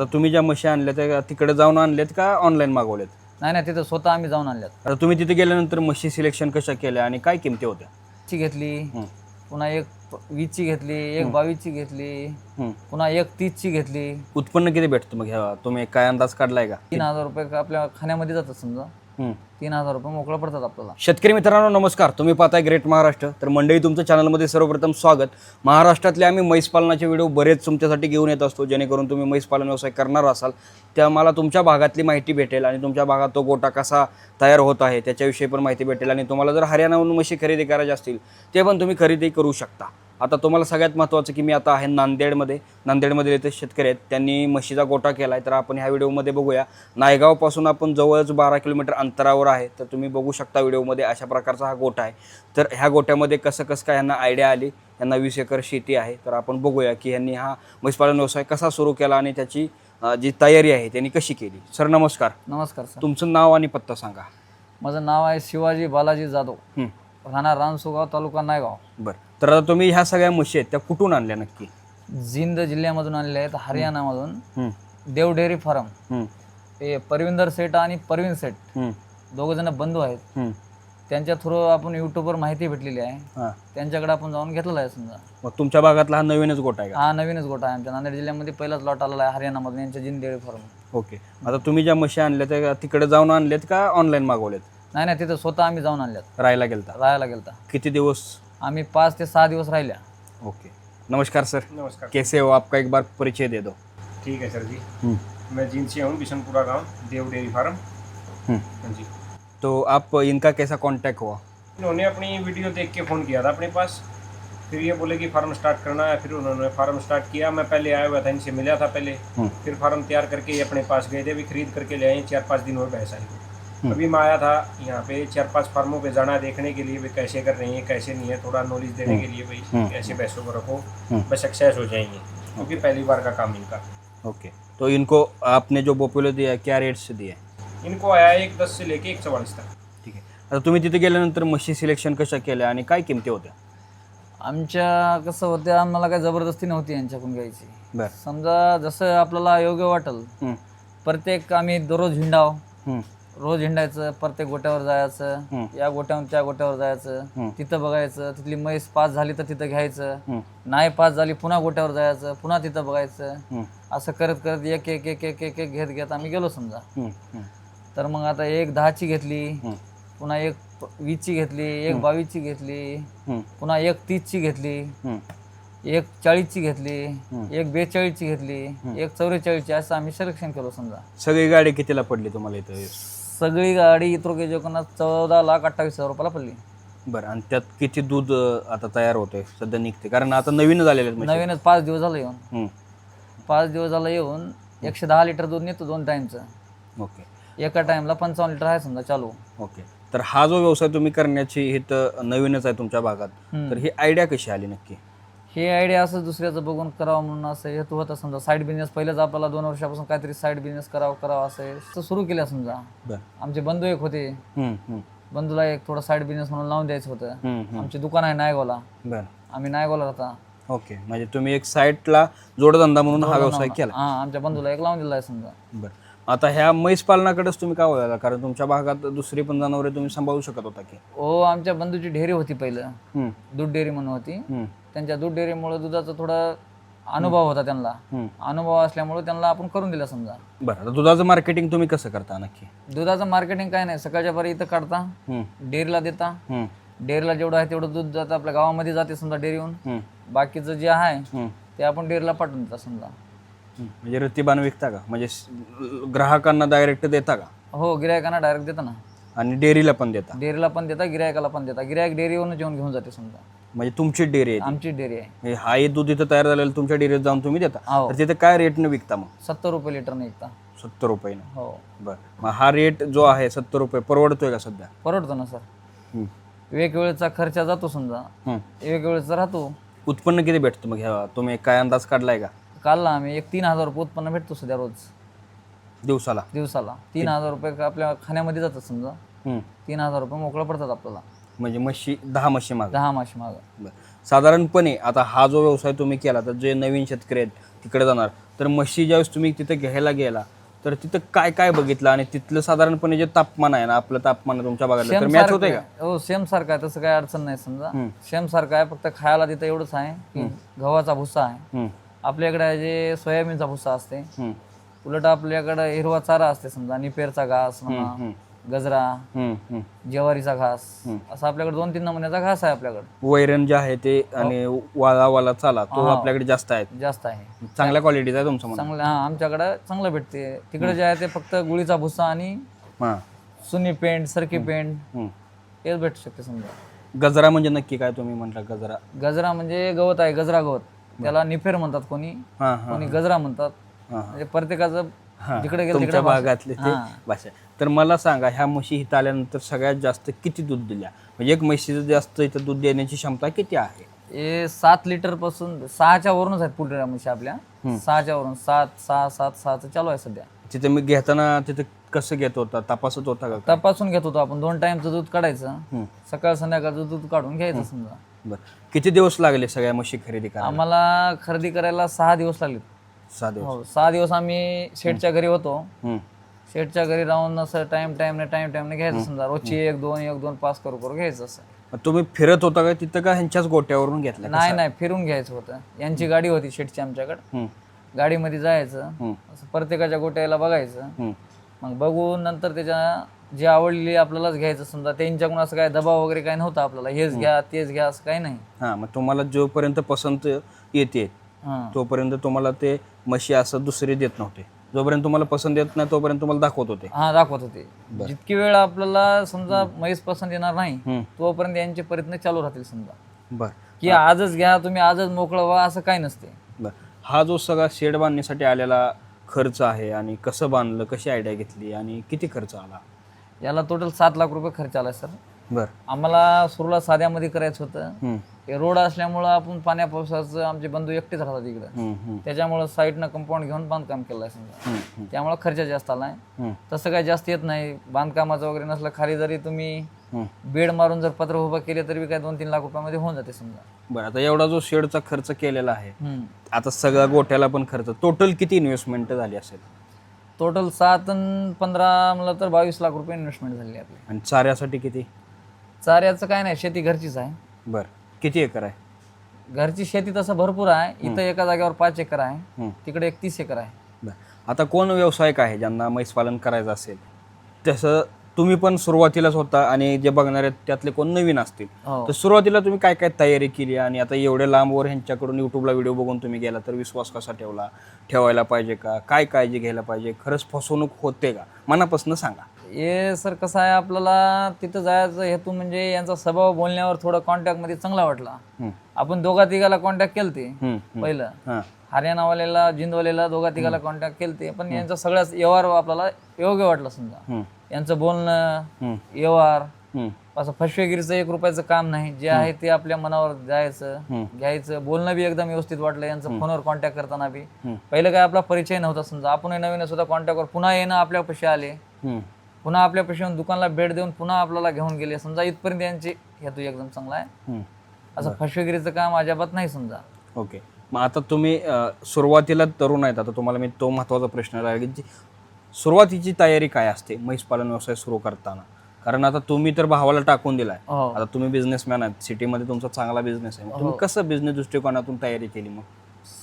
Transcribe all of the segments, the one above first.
आता तुम्ही ज्या म्हशी आणल्या त्या तिकडे जाऊन आणल्यात का ऑनलाईन मागवल्यात? नाही नाही तिथं स्वतः आम्ही जाऊन आणल्यात. आता तुम्ही तिथे गेल्यानंतर म्हशी सिलेक्शन कशा केल्या आणि काय किमती होत्या? ची घेतली हं. पुन्हा एक वीसची घेतली एक बावीसची घेतली हं. पुन्हा एक तीसची घेतली. उत्पन्न किती भेटतं मग ह्या? तुम्ही काय अंदाज काढलाय का? तीन हजार रुपये का आपल्या खाण्यामध्ये जातात समजा. हं. तीन हजार रुपये मोकळं पडतात आपल्याला. शेतकरी मित्रांनो नमस्कार. तुम्ही पाहताय ग्रेट महाराष्ट्र तर मंडळी तुमचं चॅनलमध्ये सर्वप्रथम स्वागत. महाराष्ट्रातले आम्ही म्हैस पालनाचे व्हिडिओ बरेच तुमच्यासाठी घेऊन येत असतो. जेणेकरून तुम्ही म्हैस पालन व्यवसाय करणार असाल त्या मला तुमच्या भागातली माहिती भेटेल आणि तुमच्या भागात तो गोटा कसा तयार होत आहे त्याच्याविषयी पण माहिती भेटेल. आणि तुम्हाला जर हरियाणाहून म्हशी खरेदी करायच्या असतील ते पण तुम्ही खरेदी करू शकता. आता तुम्हाला सगळ्यात महत्त्वाचं की मी आता आहे नांदेडमध्ये. नांदेडमध्ये इथे शेतकरी आहेत. त्यांनी म्हशीचा गोटा केला आहे तर आपण ह्या व्हिडिओमध्ये बघूया. नायगावपासून आपण जवळच बारा किलोमीटर अंतरावर आहे. तर तुम्ही बघू शकता व्हिडिओमध्ये अशा प्रकारचा हा गोटा आहे. तर ह्या गोट्यामध्ये कसं कसं काय यांना आयडिया आली? यांना वीस एकर शेती आहे. तर आपण बघूया की यांनी हा म्हैसपालन व्यवसाय कसा सुरू केला आणि त्याची जी तयारी आहे त्यांनी कशी केली? सर नमस्कार. नमस्कार सर. तुमचं नाव आणि पत्ता सांगा. माझं नाव आहे शिवाजी बालाजी जाधव. राहणार रानसुगाव तालुका नायगाव. बरं. तर आता तुम्ही ह्या सगळ्या म्हशी आहेत त्या कुठून आणल्या नक्की? जिंद जिल्ह्यामधून आणले आहेत हरियाणामधून. देव डेअरी फार्म. हे परविंदर सेठ आणि परवीन सेठ. दोघं जण बंधू आहेत. त्यांच्या थ्रू आपण युट्यूबवर माहिती भेटलेली आहे. त्यांच्याकडे आपण जाऊन घेतलेला आहे समजा. मग तुमच्या भागातला हा नवीनच गोटा आहे हा नवीनच गोटा आहे आमच्या. नांदेड जिल्ह्यामध्ये पहिलाच लॉट आलेला आहे हरियाणामधून यांच्या जिंद डेअरी फार्म. ओके. आता तुम्ही ज्या म्हशी आणल्या त्या तिकडे जाऊन आणल्यात का ऑनलाईन मागवल्यात? नाही नाही तिथं स्वतः आम्ही जाऊन आणल्यात. राहायला गेलता. राहायला गेलता. किती दिवस आम्ही पाच ते सहा दिवस राहिल्या. ओके. नमस्कार सर. नमस्कार. कैसे हो? आपका एक बार परिचय दे दो. ठीक है सर जी. हम्म, मैं जींद से हूँ बिशनपुरा गाँव देव डेयरी फार्म. हम्म। हाँ जी. तो आप इनका कैसा कांटेक्ट हुआ? इन्होंने अपनी वीडियो देख के फ़ोन किया था अपने पास. फिर ये बोले कि फार्म स्टार्ट करना है फिर उन्होंने फार्म स्टार्ट किया. मैं पहले आया हुआ था इनसे मिला था पहले. हम्म। फिर फार्म तैयार करके ये अपने पास गए थे अभी खरीद करके ले आए चार पाँच दिन हो गए सारी को अभी मैं आया था यहाँ पे चार पांच फार्मों पे जाना देखने के लिए वे कैसे कर रहे हैं कैसे नहीं है थोड़ा नॉलेज देने के लिए। भाई ऐसे पैसों को रखो। बस सक्सेस हो जाएंगे क्योंकि पहली बार का काम इनका। ओके तो इनको आपने जो बोपोलो दिया है, क्या रेट से दिया है? इनको आया एक दस से लेके एक चौवालीस तक। ठीक आहे आता तुम्ही तिथे गेल्यानंतर म्हशी सिलेक्शन कशा केल्या आणि काय किमती होत्या? आमच्या कसं होतं आम्हाला काही जबरदस्ती नव्हती यांच्याकडून घ्यायची. बर. समजा जसं आपल्याला योग्य वाटेल प्रत्येक आम्ही दररोज हिंडाव. हम्म, रोज हिंडायचं प्रत्येक गोट्यावर जायचं. या गोट्यावर त्या गोट्यावर जायचं. तिथं बघायचं तिथली म्हैस पास झाली तर तिथं घ्यायचं नाही पास झाली पुन्हा गोट्यावर जायचं पुन्हा तिथं बघायचं असं करत करत एक एक एक एक एक एक घेत घेत आम्ही गेलो समजा. तर मग आता एक दहाची घेतली पुन्हा एक वीसची घेतली एक बावीसची घेतली पुन्हा एक तीसची घेतली. एक चाळीसची घेतली. एक बेचाळीसची घेतली एक चौवेचाळीसची असं आम्ही सिलेक्शन केलं समजा. सगळी गाडी कितीला पडली तुम्हाला इथं? सगळी गाडी इतर लोकांना चौदा लाख अठ्ठावीस हजार रुपयाला पडली. बरं आणि त्यात किती दूध अं, आता तयार होतंय? सध्या निघते. कारण आता नवीन झालेले आहेत म्हशी. नवीनच पाच दिवस झालं येऊन. हम्म, पाच दिवस झालं येऊन एकशे दहा लिटर दूध नेतो दोन टाईमचं ओके. एका टाइमला पंचावन्न लिटर आहे समजा चालू. ओके. तर हा जो व्यवसाय तुम्ही करण्याची हे तर नवीनच आहे तुमच्या भागात. हम्म. तर ही आयडिया कशी आली नक्की? हे आयडिया असं दुसऱ्याचं बघून करावं म्हणून असं हेतू होता समजा. साईड बिझनेस पहिलेच आपल्याला दोन वर्षापासून काहीतरी साईड बिझनेस करावं करावं असं सुरू केलं समजा. बरं. आमचे बंधू एक होते. बंधूला एक थोडा साईड बिझनेस म्हणून लावून द्यायचं होतं. आमचे दुकान आहे नायगावला बरं. आम्ही नायगावला राहता. ओके. म्हणजे तुम्ही एक साईटला जोडधंदा म्हणून हा व्यवसाय केला. हा आमच्या बंधूला एक लावून दिला आहे समजा. बरं. आता ह्या म्हैस पालनाकडेच तुम्ही का वळाला? कारण तुमच्या भागात दुसरी पण जनावरे तुम्ही सांभाळू शकत होता की. ओ आमच्या बंधूची डेअरी होती पहिलं. दूध डेअरी म्हणून होती. त्यांच्या दूध डेअरीमुळे दुधाचा थोडा अनुभव होता त्यांना. हम्म. अनुभव असल्यामुळे त्यांना आपण करून दिला समजा. बरं आता दुधाचं मार्केटिंग तुम्ही कसं करता नक्की? दुधाचं मार्केटिंग काय नाही सकाळच्या पारी इथं काढता हम्म, डेअरीला देता. हम्म, डेअरीला जेवढं आहे तेवढं दूध जातं आपल्या गावामध्ये जाते समजा डेअरीहून. हम्म, बाकीचं जे आहे हम्म, ते आपण डेअरीला पाठवून देता समजा. म्हणजे रत्तीबान विकता का? म्हणजे स- ग्राहकांना डायरेक्ट देता का? हो गिरायकांना डायरेक्ट देता ना. आणि डेअरीला पण देता. डेअरीला पण देता गिरायकाला पण देता. गिरायक डेअरीवरून जेवण घेऊन जाते समजा. म्हणजे तुमची डेअरी आहे. आमची डेअरी आहे. म्हणजे हा हे दूध इथं तयार झालेलं तुमच्या डेअरीत जाऊन तुम्ही देता. हो. तर तिथे काय रेटनं विकता मग? सत्तर रुपये लिटरने विकता. सत्तर रुपयानं हो. बरं. मग हा रेट जो आहे सत्तर रुपये परवडतोय का सध्या? परवडतो ना सर. वेगवेळचा खर्च जातो समजा. वेगवेळचा राहतो. उत्पन्न किती भेटतं मग ह्या? तुम्ही काय अंदाज काढलाय का? कालला आम्ही. एक तीन हजार रुपये उत्पन्न भेटतो सध्या रोज. दिवसाला? दिवसाला. तीन हजार रुपये का आपल्या खाण्यामध्ये जातात समजा. तीन हजार रुपये मोकळं पडतात आपल्याला. म्हणजे म्हशी दहा म्हशी माग. दहा माशी मागं. साधारणपणे आता हा जो व्यवसाय तुम्ही केला तर जे नवीन शेतकरी आहेत तिकडे जाणार तर म्हशी ज्यावेळेस तुम्ही तिथे घ्यायला गेला तर तिथं काय काय बघितलं? आणि तिथलं साधारणपणे जे तापमान आहे ना आपलं तापमान तुमच्या भागातलं तर सेम मॅच होतंय का? सारखं हो सेम सारखं आहे. तसं काही अडचण नाही समजा. हम्म. सेम सारखं आहे. फक्त खायला तिथं एवढंच आहे की गव्हाचा भुसा आहे. हम्म, आपल्याकडे जे सोयाबीनचा भुसा असते हम्म, उलट आपल्याकडे हिरवा चारा असते समजा निपेरचा घास म्हणा. हम्म, गजरा हम्म. ज्वारीचा घास असं आपल्याकडे दोन तीन नमुन्याचा घास आहे आपल्याकडे. वैरण जे आहे ते आणि वाळा वाला चाला तो आपल्याकडे जास्त आहे. जास्त आहे. चांगल्या क्वालिटीचा आहे तुमचं चांगलं हा आमच्याकडे चांगलं भेटते. तिकडे जे आहे ते फक्त गुळीचा भुसा आणि हां. सुनी पेंट सरकी पेंट हम्म. हेच भेटू शकते समजा. गजरा म्हणजे नक्की काय तुम्ही म्हटलं गजरा? गजरा म्हणजे गवत आहे गजरा गवत. त्याला निफेर म्हणतात कोणी. हां हां कोणी गजरा म्हणतात. हां म्हणजे प्रत्येकाचं हां. जिकडे गेलं तुमच्या तिकडे भागातले ते भाषा तर मला सांगा ह्या म्हशी इथं आल्यानंतर सगळ्यात जास्त किती दूध दिल्या? म्हणजे एक म्हशीचं जास्त इथं दूध देण्याची क्षमता किती आहे? हे सात लिटरपासून सहाच्या वरूनच आहेत पुढे म्हणजे आपल्या. सहाच्या वरून. सात सहा सात सहाचं चालू आहे सध्या. तिथे मी घेताना तिथे कसं घेत होता? तपासत होता का तपासून घेत होतो आपण. दोन टाइमचं दूध काढायचं. सकाळ संध्याकाळचं दूध काढून घ्यायचं समजा. बरं. किती दिवस लागले सगळ्या म्हशी खरेदी करायला? आम्हाला खरेदी करायला सहा दिवस लागले. सहा दिवस. हो सहा दिवस आम्ही शेठच्या घरी होतो. हम्म. शेठच्या घरी राहून असं टाइम टाइमने टाइम टाइमने घ्यायचं समजा. रोजची एक दोन एक दोन पास करू करू घ्यायचं असं. मग तुम्ही फिरत होता का? तिथं का ह्यांच्याच गोट्यावरून घेतलं नाही नाही फिरून घ्यायचं होतं. यांची गाडी होती शेठची आमच्याकडे. हम्म. गाडीमध्ये जायचं. असं प्रत्येकाच्या गोट्याला बघायचं. हम्म. मग बघून नंतर त्याच्या जी आवडलेली आपल्यालाच घ्यायचं समजा. त्यांच्याकडून असं काय दबाव वगैरे काही नव्हता आपल्याला. हेच घ्या तेच घ्या असं काही नाही. हां मग तुम्हाला जोपर्यंत पसंत येते तोपर्यंत तुम्हाला ते म्हशी असं दुसरे देत नव्हते. जोपर्यंत तुम्हाला पसंत येत नाही तोपर्यंत तुम्हाला दाखवत होते. हा दाखवत होते. जितकी वेळ आपल्याला समजा म्हैस पसंत येणार नाही. तोपर्यंत यांचे प्रयत्न चालू राहतील समजा. बर. की आजच घ्या तुम्ही आजच मोकळं व्हा असं काही नसते. बर. हा जो सगळा शेड बांधण्यासाठी आलेला खर्च आहे आणि कसं बांधलं कशी आयडिया घेतली आणि किती खर्च आला? याला टोटल सात लाख रुपये खर्च आला सर. बर. आम्हाला सुरुला साध्यामध्ये करायचं होतं. हम्म. हे रोड असल्यामुळं आपण पाण्या पावसाचं आमचे बंधू एकटेच राहतात इकडं. त्याच्यामुळं साईडनं कंपाऊंड घेऊन बांधकाम केलं आहे समजा. त्यामुळं खर्च जास्त आलाय. हम्म, तसं काही जास्त येत नाही. बांधकामाचं वगैरे नसलं खाली जरी तुम्ही. बेड मारून जर पत्र उभं केले तरी काय दोन तीन लाख रुपयामध्ये होऊन जाते समजा. बरं आता एवढा जो शेडचा खर्च केलेला आहे. आता सगळ्या गोठ्याला पण खर्च. टोटल किती इन्व्हेस्टमेंट झाली असेल? टोटल सात पंधरा म्हणलं तर बावीस लाख रुपये इन्व्हेस्टमेंट झाली आपली. आणि चाऱ्यासाठी किती? चाऱ्याचं काय नाही शेती घरचीच आहे. बर. किती एकर आहे? घरची शेती तसं भरपूर आहे. इथं एका जागेवर पाच एकर आहे. तिकडे एक तीस एकर आहे. बर. आता कोण व्यावसायिक आहे ज्यांना म्हैस पालन करायचं असेल? तसं तुम्ही पण सुरुवातीलाच होता आणि जे बघणार आहेत त्यातले कोण नवीन असतील? हो. तर सुरुवातीला तुम्ही काय काय तयारी केली आणि आता एवढ्या लांबवर ह्यांच्याकडून युट्यूबला व्हिडिओ बघून तुम्ही गेला तर विश्वास कसा ठेवला? ठेवायला पाहिजे का? काय काळजी घ्यायला पाहिजे? खरंच फसवणूक होते का? मनापासून सांगा. हे सर कसं आहे आपल्याला तिथं जायचं हेतू म्हणजे यांचा स्वभाव बोलण्यावर थोडं कॉन्टॅक्टमध्ये चांगला वाटला. आपण दोघा तिघाला कॉन्टॅक्ट केलते. पहिलं. हरियाणावाल्याला जिंदवाल्याला दोघा तिघाला कॉन्टॅक्ट केलते पण यांचा सगळ्याच व्यवहार आपल्याला योग्य वाटला समजा. यांचं बोलणं व्यवहार असं फसवेगिरीचं एक रुपयाचं काम नाही. जे आहे ते आपल्या मनावर जायचं. घ्यायचं बोलणं बी एकदम व्यवस्थित वाटलं यांचं फोनवर कॉन्टॅक्ट करताना बी. पहिलं काय आपला परिचय नव्हता समजा. आपण नवीन सुद्धा कॉन्टॅक्टवर पुन्हा येणं आपल्या पैसे आले. पुन्हा आपल्या येऊन दुकानला भेट देऊन पुन्हा आपल्याला घेऊन गेले. समजा इथपर्यंत यांची हेतू एकदम चांगला आहे. असं फसवेगिरीचं काम अजिबात नाही समजा. ओके. मग आता तुम्ही सुरुवातीला तरुण आहेत. आता तुम्हाला मी तो महत्त्वाचा प्रश्न राहील की सुरुवातीची तयारी काय असते? म्हैस पालन व्यवसाय सुरू करताना. कारण आता तुम्ही तर भावाला टाकून दिलाय. हो. आता तुम्ही बिझनेसमॅन आहात. सिटीमध्ये तुमचा चांगला बिझनेस आहे. तुम्ही कसं बिझनेस दृष्टिकोनातून तयारी केली मग?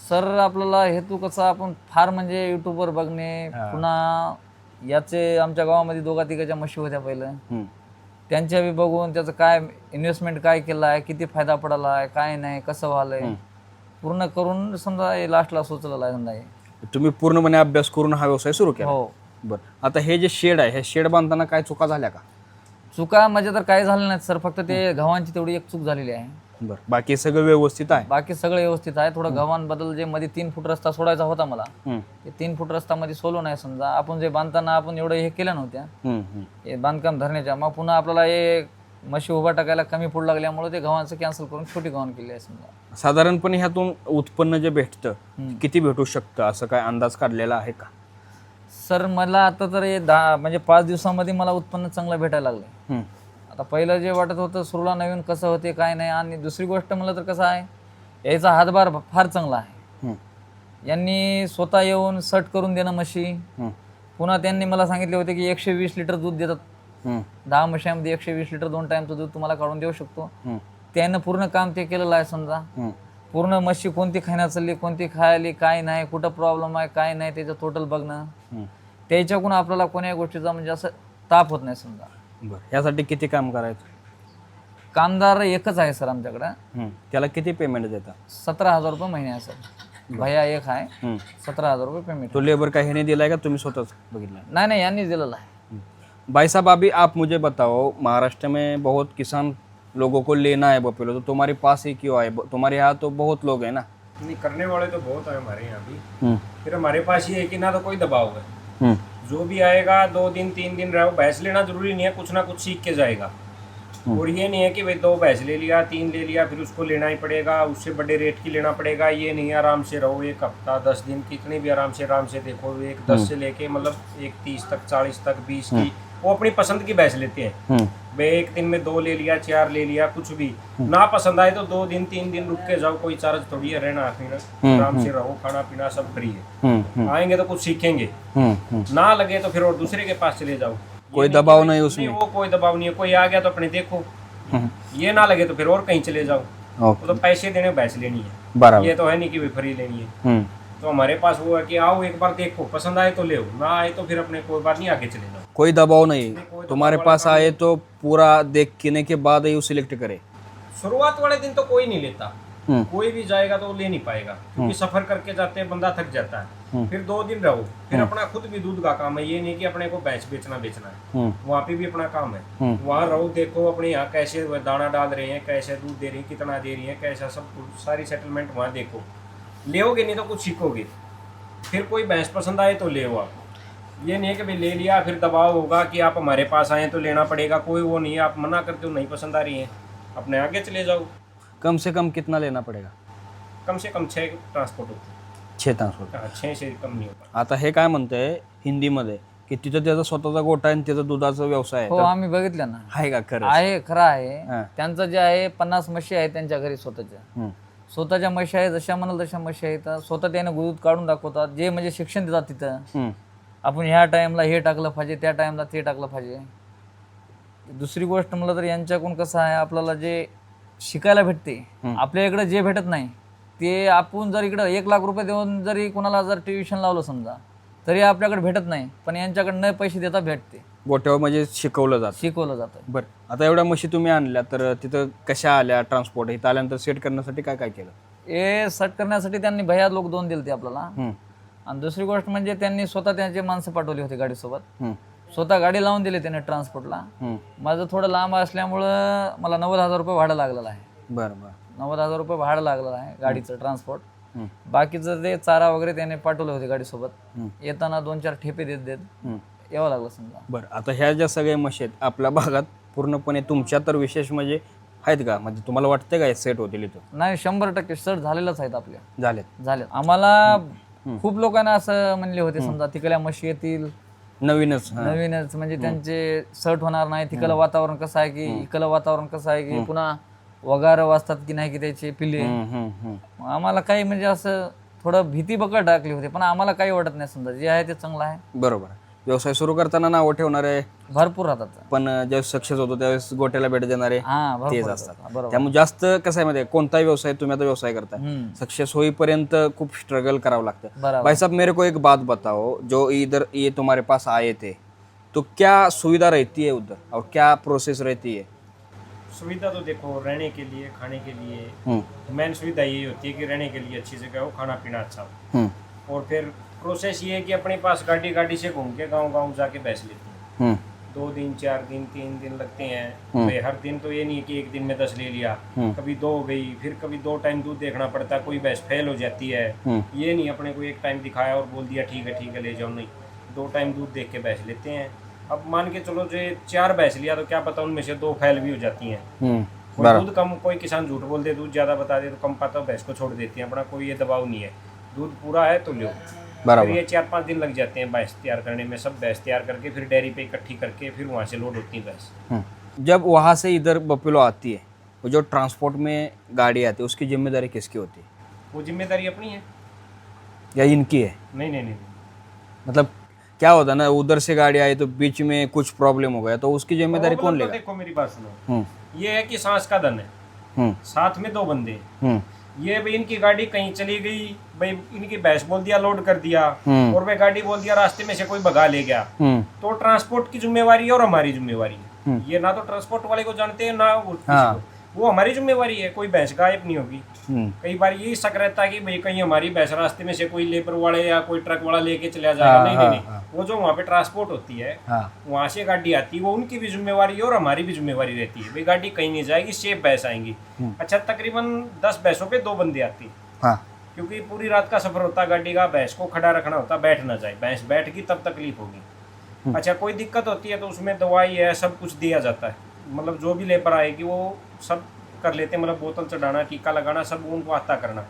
सर आपल्याला हेतू कसा आपण फार म्हणजे युट्यूबवर बघणे पुन्हा याचे आमच्या गावामध्ये दोघा तिघाच्या म्हशी होत्या पहिलं. त्यांच्या बी बघून त्याचं काय इन्व्हेस्टमेंट काय केलं आहे किती फायदा पडला आहे काय नाही कसं व्हालंय. पूर्ण करून समजा लास्टला सुचलेला आहे समजा हे. तुम्ही पूर्णपणे अभ्यास करून हा व्यवसाय सुरू केला. हो. बरं. आता हे जे शेड आहे हे शेड बांधताना काय चुका झाल्या का? चुका म्हणजे तर काही झालं नाही सर. फक्त ते गव्हांची तेवढी एक चूक झालेली आहे. बरं. बाकी सगळं व्यवस्थित आहे? बाकी सगळं व्यवस्थित आहे. थोडं गव्हांबद्दल जे मध्ये तीन फूट रस्ता सोडायचा होता मला हम्म. ते तीन फूट रस्ता मध्ये सोलो नाही समजा. आपण जे बांधताना आपण एवढं हे केल्या नव्हत्या. हम्म, हम्म. हे बांधकाम धरण्याच्या. मग पुन्हा आपल्याला हे म्हशी उभा टाकायला कमी फूट लागल्यामुळे ते गव्हांचं कॅन्सल करून छोटी गव्हाण केली आहे समजा. साधारणपणे ह्यातून उत्पन्न जे भेटतं हम्म. किती भेटू शकतं? असं काय अंदाज काढलेला आहे का? सर मला आता तर हे दहा म्हणजे पाच दिवसामध्ये मला उत्पन्न चांगलं भेटायला लागलं हम्म. आता पहिलं जे वाटत होतं सुरुला नवीन कसं होते काय नाही आणि दुसरी गोष्ट म्हणलं तर कसं आहे याचा हातभार फार चांगला आहे. यांनी स्वतः येऊन सट करून देणं म्हशी. पुन्हा त्यांनी मला सांगितले होते की एकशे वीस लिटर दूध देतात. दहा म्हशीमध्ये एकशे वीस लिटर दोन टाईमचं दूध तुम्हाला काढून देऊ शकतो. त्यानं पूर्ण काम ते केलेलं आहे समजा. पूर्ण म्हशी कोणती खाण्यात चालली कोणती खायली काय नाही कुठं प्रॉब्लेम आहे काय नाही त्याचं टोटल बघणं. त्याच्याकडून आपल्याला कोणत्याही गोष्टीचा म्हणजे असं ताप होत नाही समजा. बरं. ह्यासाठी किती काम करायचं? कामदार एकच आहे सर आमच्याकडं. हं. त्याला किती पेमेंट देतात? सतरा हजार रुपये महिने आहे सर. भैया एक आहे. हं. सतरा हजार रुपये पेमेंट तो लेबर का ह्याने दिलाय का? तुम्ही स्वतःच बघितलं नाही नाही यांनी दिलेलं आहे. भाई साहब अभी आप मुझे बताओ महाराष्ट्र में बहुत किसान लोगों को लेना है बफेलो तो तुम्हारे पास ही क्यों आए? ब- तुम्हारे यहाँ तो बहुत लोग हैं ना? नहीं करने वाले तो बहुत है हमारे यहाँ भी। हम्म, फिर हमारे पास ये है कि ना तो कोई दबाव है। हम्म, जो भी आएगा दो दिन तीन दिन रहो भैंस लेना ज़रूरी नहीं है कुछ ना कुछ सीख के जाएगा। और ये नहीं है कि भाई दो भैंस ले लिया तीन ले लिया फिर उसको लेना ही पड़ेगा उससे बड़े रेट की लेना पड़ेगा ये नहीं है आराम से रहो एक हफ़्ता दस दिन कितने भी आराम से आराम से देखो एक दस से लेके मतलब एक तीस तक चालीस तक बीस की वो अपनी पसंद की भैंस लेते हैं। हम्म, भाई एक दिन में दो ले लिया चार ले लिया कुछ भी। ना पसंद आए तो दो दिन तीन दिन रुक के जाओ कोई चार्ज थोड़ी है रहना फिर आराम से रहो खाना पीना सब फ्री है। हम्म, हम्म, आएँगे तो कुछ सीखेंगे। हम्म, हम्म। ना लगे तो फिर और दूसरे के पास चले जाओ। कोई दबाव नहीं उसमें? वो कोई दबाव नहीं है कोई आ गया तो अपने देखो। हम्म, ये ना लगे तो फिर और कहीं चले जाओ। तो पैसे देने भैंस लेनी है। ये तो है नहीं कि फ्री लेनी है। हम्म, तो हमारे पास वो है कि आओ एक बार देखो पसंद आए तो ले ना आए तो फिर अपने कोई बात नहीं आगे चले जाओ। कोई दबाव नहीं। कोई तुम्हारे पास आए तो पूरा देख के के बाद ही सिलेक्ट करे। शुरुआत वाले दिन तो कोई नहीं लेता। हम्म, कोई भी जाएगा तो ले नहीं पाएगा क्योंकि सफ़र करके जाते हैं बंदा थक जाता है। हम्म। फिर दो दिन रहो फिर अपना खुद भी दूध का काम है ये नहीं कि अपने को भैंस बेचना बेचना है। हम्म, वहाँ पे भी अपना काम है। हम्म, वहाँ रहो देखो अपने यहाँ कैसे दाना डाल रहे हैं कैसे दूध दे रही हैं कितना दे रही है कैसा सब सारी सेटलमेंट वहाँ देखो। लेओगे नहीं तो कुछ सीखोगे। फिर कोई भैंस पसंद आए तो ले आप। ये नहीं है कि भाई ले लिया फिर दबाव होगा कि आप हमारे पास आए तो लेना पड़ेगा कोई वो नहीं है आप मना करते हो नहीं पसंद आ रही है। अपने आगे चले जाओ। कम से कम कितना लेना पडेगा? कम से कम छः ट्रांसपोर्ट होते छे तास हाँ छः से कम नहीं होता। आता हे काय म्हणतंय हिंदीमध्ये की तिथं त्याचा स्वतःचा गोठा आहे आणि त्याचा दुधाचा व्यवसाय आहे. हो तर आम्ही बघितलं ना. आहे का? खरं आहे खरं आहे. हा. त्यांचं जे आहे पन्नास म्हशी आहेत त्यांच्या घरी स्वतःच्या. हम्म, स्वतःच्या म्हशी आहेत जशा म्हणाल तशा म्हशी आहेत. स्वतः त्याने दूध काढून दाखवतात. जे म्हणजे शिक्षण देतात तिथं. आपण ह्या टाइमला हे टाकलं पाहिजे त्या टाइमला ते टाकलं पाहिजे. दुसरी गोष्ट म्हणलं तर यांच्याकडून कसं आहे आपल्याला जे शिकायला भेटते. आपल्या इकडे जे भेटत नाही ते आपण जर इकडं एक लाख रुपये देऊन जरी कोणाला जर ट्युशन लावलं समजा तरी आपल्याकडे भेटत नाही पण यांच्याकडे न पैसे देता भेटते. गोठ्यावर म्हणजे शिकवलं जातं. शिकवलं जातं. बरं. आता एवढ्या म्हशी तुम्ही आणल्या तर तिथं कशा आल्या ट्रान्सपोर्ट इथं आल्यानंतर सेट करण्यासाठी काय काय केलं? हे सट करण्यासाठी त्यांनी भैया लोक दोन दिले ते आपल्याला आणि दुसरी गोष्ट म्हणजे त्यांनी स्वतः त्यांचे माणसं पाठवली होती गाडीसोबत. स्वतः गाडी लावून दिली त्याने ट्रान्सपोर्टला. माझं थोडं लांब असल्यामुळं मला नव्वद हजार रुपये भाडं लागलेलं आहे. बरं बरं. नव्वद हजार रुपये भाडं लागलेलं आहे गाडीचं ट्रान्सपोर्ट बाकीचं ते चारा वगैरे त्याने पाठवले होते गाडीसोबत. येताना दोन चार ठेपे देत देत. यावं लागलं समजा. बरं आता ह्या ज्या सगळ्या म्हशी आहेत आपल्या भागात पूर्णपणे तुमच्या तर विशेष म्हणजे आहेत का? म्हणजे तुम्हाला वाटतं का सेट होतील इथं? नाही शंभर टक्के सट झालेलंच आहेत आपल्या झालेत. झाले आम्हाला खूप लोकांना असं म्हणले होते समजा तिकडल्या म्हशी येतील. नवीनच हां. नवीनच म्हणजे त्यांचे सट होणार नाही. तिकडलं वातावरण कसं आहे की इकडलं वातावरण कसं आहे की पुन्हा वगार वाजतात की नाही की त्याचे पिल्ले. हम्म, हम्म, हम्म. मग आम्हाला काही म्हणजे असं थोडं भीती बकड टाकली होती पण आम्हाला काही वाटत नाही समजा. जे आहे ते चांगलं आहे. बरोबर. व्यवसाय सुरू करताना नावं ठेवणारे भरपूर राहतात. पण ज्यावेळेस सक्सेस होतो त्यावेळेस गोट्याला भेट देणारे हा तेच भरपूर असतात. बरोबर. त्यामुळे जास्त कसं आहे माहिती कोणताही व्यवसाय तुम्ही आता व्यवसाय करताय. हम्म. सक्सेस होईपर्यंत खूप स्ट्रगल करावं लागतं. बराबर. भाई साहब मेरे को एक बात बताओ जो इधर ये तुम्हारे पास आए थे तो क्या सुविधा रहती है उधर? और क्या प्रोसेस रहती है? सुविधा तो देखो रहने के लिए खाने के लिए। हम्म, मेन सुविधा यही होती है कि रहने के लिए अच्छी जगह हो खाना पीना अच्छा हो। हम्म, और फिर प्रोसेस ये है कि अपने पास गाड़ी गाड़ी से घूम के गाँव गाँव जाके बैठ लेते हैं। हम्म, दो दिन चार दिन तीन दिन लगते हैं। भाई हर दिन तो ये नहीं है कि एक दिन में दस ले लिया। हम्म। कभी दो हो गई फिर कभी दो टाइम दूध देखना पड़ता है कोई भैंस फेल हो जाती है। ये नहीं अपने को एक टाइम दिखाया और बोल दिया ठीक है ठीक है ले जाओ नहीं। दो टाइम दूध देख के भैंस लेते हैं। अब मान के चलो जो चार भैंस लिया तो क्या पता उनमें से दो फैल भी हो जाती हैं। दूध कम कोई किसान झूठ बोल दे दूध ज़्यादा बता दे तो कम पाता भैंस को छोड़ देती है। अपना कोई ये दबाव नहीं है। दूध पूरा है तो लो फिर बराबर ये चार पाँच दिन लग जाते हैं भैंस तैयार करने में सब भैंस तैयार करके फिर डेयरी पे इकट्ठी करके फिर वहाँ से लोड होती है भैंस हम्म। जब वहाँ से इधर बपिलो आती है वो जो ट्रांसपोर्ट में गाड़ी आती है उसकी ज़िम्मेदारी किसकी होती है? वो ज़िम्मेदारी अपनी है। या इनकी है? नहीं नहीं नहीं। मतलब क्या होता है ना उधर से गाड़ी आई तो बीच में कुछ प्रॉब्लम हो गया तो उसकी ज़िम्मेदारी कौन तो लेगा? देखो मेरी बात सुनो। हम्म। ये है कि सांस का धन है। हम्म। साथ में दो बंदे ये भाई इनकी गाड़ी कहीं चली गई भाई इनकी भैंस बोल दिया लोड कर दिया हम्म। और वे गाड़ी बोल दिया रास्ते में से कोई भगा ले गया। हम्म। तो ट्रांसपोर्ट की जिम्मेवारी है और हमारी जिम्मेवारी है। हम्म। ये ना तो ट्रांसपोर्ट वाले को जानते हैं ना वो हाँ। वो हमारी जिम्मेवारी है कोई भैंस गायब नहीं होगी। कई बार यही शक रहता है कि भाई कहीं हमारी भैंस रास्ते में से कोई लेबर वाले या कोई ट्रक वाला लेके चला जाएगा। हाँ, नहीं हाँ, नहीं। नहीं वो जो वहाँ पे ट्रांसपोर्ट होती है हाँ। वहाँ से गाड़ी आती है वो उनकी भी जिम्मेवारी है और हमारी भी जिम्मेवारी रहती है। भाई गाड़ी कहीं नहीं जाएगी सेफ़ भैंस आएँगी। अच्छा तकरीबन दस भैंसों पे दो बंदे आती है। हाँ। क्योंकि पूरी रात का सफ़र होता है गाड़ी का भैंस को खड़ा रखना होता है बैठ ना जाए। भैंस बैठ गई तब तकलीफ़ होगी। अच्छा कोई दिक्कत होती है तो उसमें दवाई है सब कुछ दिया जाता है। मतलब जो भी लेबर आएगी वो सब कर लेते हैं। मतलब बोतल चढ़ाना टीका लगाना सब उनको आता करना।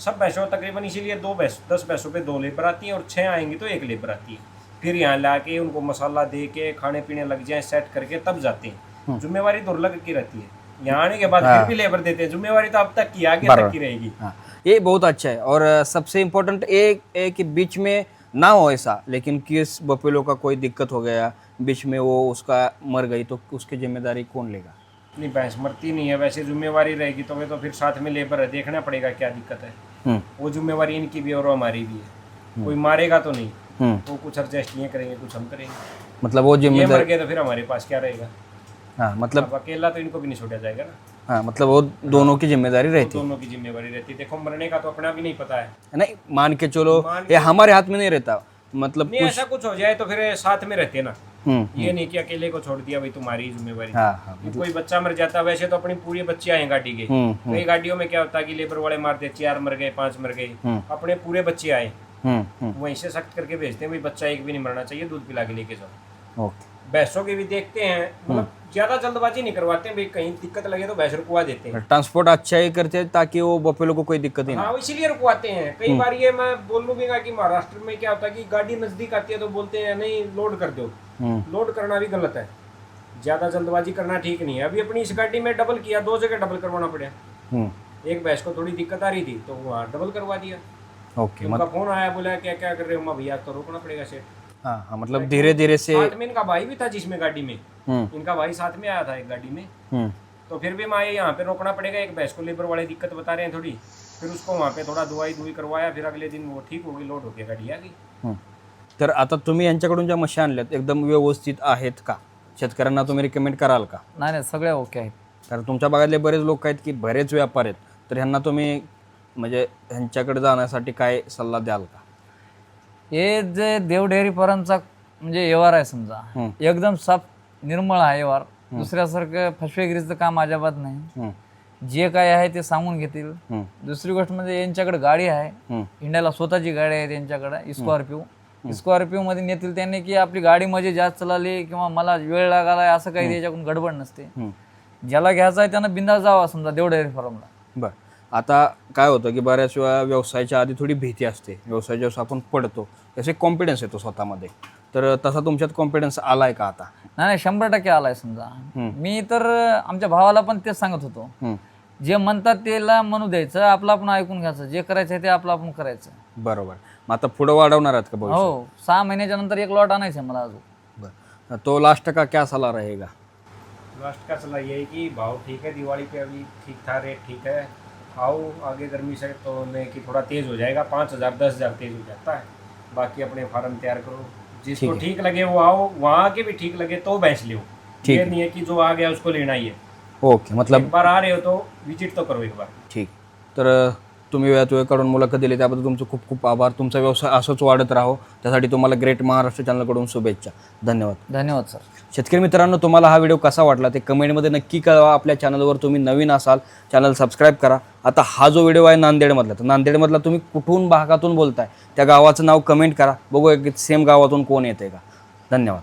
सब भैंसों तकरीबन इसीलिए दो भैंस दस भैंसों पे दो लेबर आती हैं और छः आएँगी तो एक लेबर आती है। फिर यहाँ ला के उनको मसाला दे के खाने पीने लग जाए सेट करके तब जाते हैं। जिम्मेवारी दुर्लभ की रहती है। यहाँ आने के बाद फिर भी लेबर देते हैं। जिम्मेवारी तो अब तक की आगे तक की रहेगी। हाँ। ये बहुत अच्छा है। और सबसे इम्पोर्टेंट एक है कि बीच में ना हो ऐसा लेकिन किस बपेलो का कोई दिक्कत हो गया बीच में वो उसका मर गई तो उसकी ज़िम्मेदारी कौन लेगा? नहीं भैंस मरती नहीं है वैसे जिम्मेवारी रहेगी तो वे तो फिर साथ में लेबर है देखना पड़ेगा क्या दिक्कत है। हम्म। वो जिम्मेवारी इनकी भी और हमारी भी है। कोई मारेगा तो नहीं। हम्म। वो कुछ एडजस्ट ये करेंगे कुछ हम करेंगे। मतलब वो ये ज़िम्मेदारी तो फिर हमारे पास क्या रहेगा? हाँ मतलब अकेला तो इनको भी नहीं छोड़ा जाएगा ना। हाँ मतलब वो दोनों की ज़िम्मेदारी रहती दोनों की जिम्मेवारी रहती है। देखो मरने का तो अपना भी नहीं पता है। है नहीं मान के चलो ये हमारे हाथ में नहीं रहता। मतलब नहीं ऐसा कुछ हो जाए तो फिर साथ में रहते ना। हम्म ये नहीं कि अकेले को छोड़ दिया भाई तुम्हारी जिम्मेवारी। हाँ हाँ कोई बच्चा मर जाता वैसे तो अपनी पूरी बच्चे आए गाड़ी के। हम्म कई गाड़ियों में क्या होता है कि लेबर वाले मारते चार मर गए पाँच मर गए। हम्म। अपने पूरे बच्चे आए। हम्म हम्म। वहीं से सख्त करके भेजते हैं भाई बच्चा एक भी नहीं मरना चाहिए दूध पिला के लेके जाओ। ओके। भैंसों के भी देखते हैं मतलब ज़्यादा जल्दबाजी नहीं करवाते हैं भाई कहीं दिक्कत लगे तो भैंस रुकवा देते हैं। ट्रांसपोर्ट अच्छा ही करते हैं ताकि वो बफेलो को कोई दिक्कत नहीं हाँ इसीलिए रुकवाते हैं। कई बार ये मैं बोल भी कि महाराष्ट्र में क्या होता है कि गाड़ी नज़दीक आती है तो बोलते हैं नहीं लोड कर दो। हम्म। लोड करना भी गलत है। ज़्यादा जल्दबाजी करना ठीक नहीं है। अभी अपनी इस गाड़ी में डबल किया दो जगह डबल करवाना पड़ा। हम्म। एक भैंस को थोड़ी दिक्कत आ रही थी तो वहाँ डबल करवा दिया। ओके उनका फ़ोन आया बोला क्या क्या कर रहे हो? मैं भैया तो रोकना पड़ेगा सेठ। हाँ हाँ मतलब धीरे धीरे से साथ में इनका भाई भी था जिसमें गाड़ी में। हम्म। इनका भाई साथ में आया था एक गाड़ी में। हम्म। तो फिर भी मैं यहाँ पे रोकना पड़ेगा एक भैंस को लेबर वाले दिक्कत बता रहे हैं थोड़ी। फिर उसको वहाँ पे थोड़ा दवाई दुई करवाया फिर अगले दिन वो ठीक हो गई लोड होके गाड़ी आ गई हं. तर आता तुम्ही यांच्याकडून ज्या म्हशी आणल्यात एकदम व्यवस्थित आहेत का? शेतकऱ्यांना तुम्ही रिकमेंड कराल का? नाही नाही सगळ्या ओके आहेत. कारण तुमच्या भागातले बरेच लोक आहेत की बरेच व्यापार आहेत. तर ह्यांना तुम्ही म्हणजे ह्यांच्याकडे जाण्यासाठी काय सल्ला द्याल का? हे जे देव डेअरीपर्यंतचा म्हणजे व्यवहार आहे समजा. एकदम साफ निर्मळ आहे व्यवहार. दुसऱ्यासारखं फसवेगिरीचं काम अजिबात नाही. जे काय आहे ते सांगून घेतील. दुसरी गोष्ट म्हणजे यांच्याकडे गाडी आहे. इंडियाला स्वतःची गाडी आहे त्यांच्याकडे स्कॉर्पिओ स्कॉर्पिओ मध्ये नेतील त्यांनी की आपली गाडी म्हणजे जास्त चालली किंवा मला वेळ लागायला असं काही त्याच्याकडून गडबड नसते. ज्याला घ्यायचा आहे त्यानं बिंदा जावा समजा देव डेअरी फार्मला आता काय होतं की बऱ्याच वेळा व्यवसायाच्या आधी थोडी भीती असते. व्यवसाय जेव्हा आपण पडतो. त्याचे कॉन्फिडन्स येतो स्वतःमध्ये. तर तसा तुमच्यात कॉन्फिडन्स आलाय का आता? नाही नाही शंभर टक्के आलाय समजा. मी तर आमच्या भावाला पण तेच सांगत होतो. जे म्हणतात त्याला म्हणू द्यायचं आपलं आपण ऐकून घ्यायचं. जे करायचं आहे ते आपलं आपण करायचं. बरोबर. मग आता पुढं वाढवणार आहात का हो सहा महिन्याच्या नंतर एक लॉट आणायचं आहे मला अजून. बरं. तो लास्ट का क्या सलाह रहेगा? लास्ट का सलाह ये है कि भाव ठीक है दिवाली पे अभी ठीक था रेट ठीक है. आओ आगे गर्मी से तो नहीं कि थोड़ा तेज़ हो जाएगा पाँच हज़ार दस हज़ार तेज़ हो जाता है। बाकी अपने फार्म तैयार करो। जिसको ठीक लगे वो आओ वहाँ के भी ठीक लगे तो बेच लो। ठीक ये नहीं है कि जो आ गया उसको लेना ही है। ओके मतलब एक बार आ रहे हो तो विज़िट तो करो एक बार। ठीक। तर तुम्ही वेळात वेळ काढून मुलाखत दिली त्याबद्दल तुमचं खूप खूप आभार. तुमचा व्यवसाय असंच वाढत राहो. त्यासाठी तुम्हाला ग्रेट महाराष्ट्र चॅनलकडून शुभेच्छा. धन्यवाद. धन्यवाद सर. शेतकरी मित्रांनो तुम्हाला हा व्हिडिओ कसा वाटला ते कमेंटमध्ये नक्की कळवा. आपल्या चॅनलवर तुम्ही नवीन असाल चॅनल सबस्क्राईब करा. आता हा जो व्हिडिओ आहे नांदेडमधला तर नांदेडमधला तुम्ही कुठून भागातून बोलताय? त्या गावाचं नाव कमेंट करा. बघू सेम गावातून कोण येते का. धन्यवाद.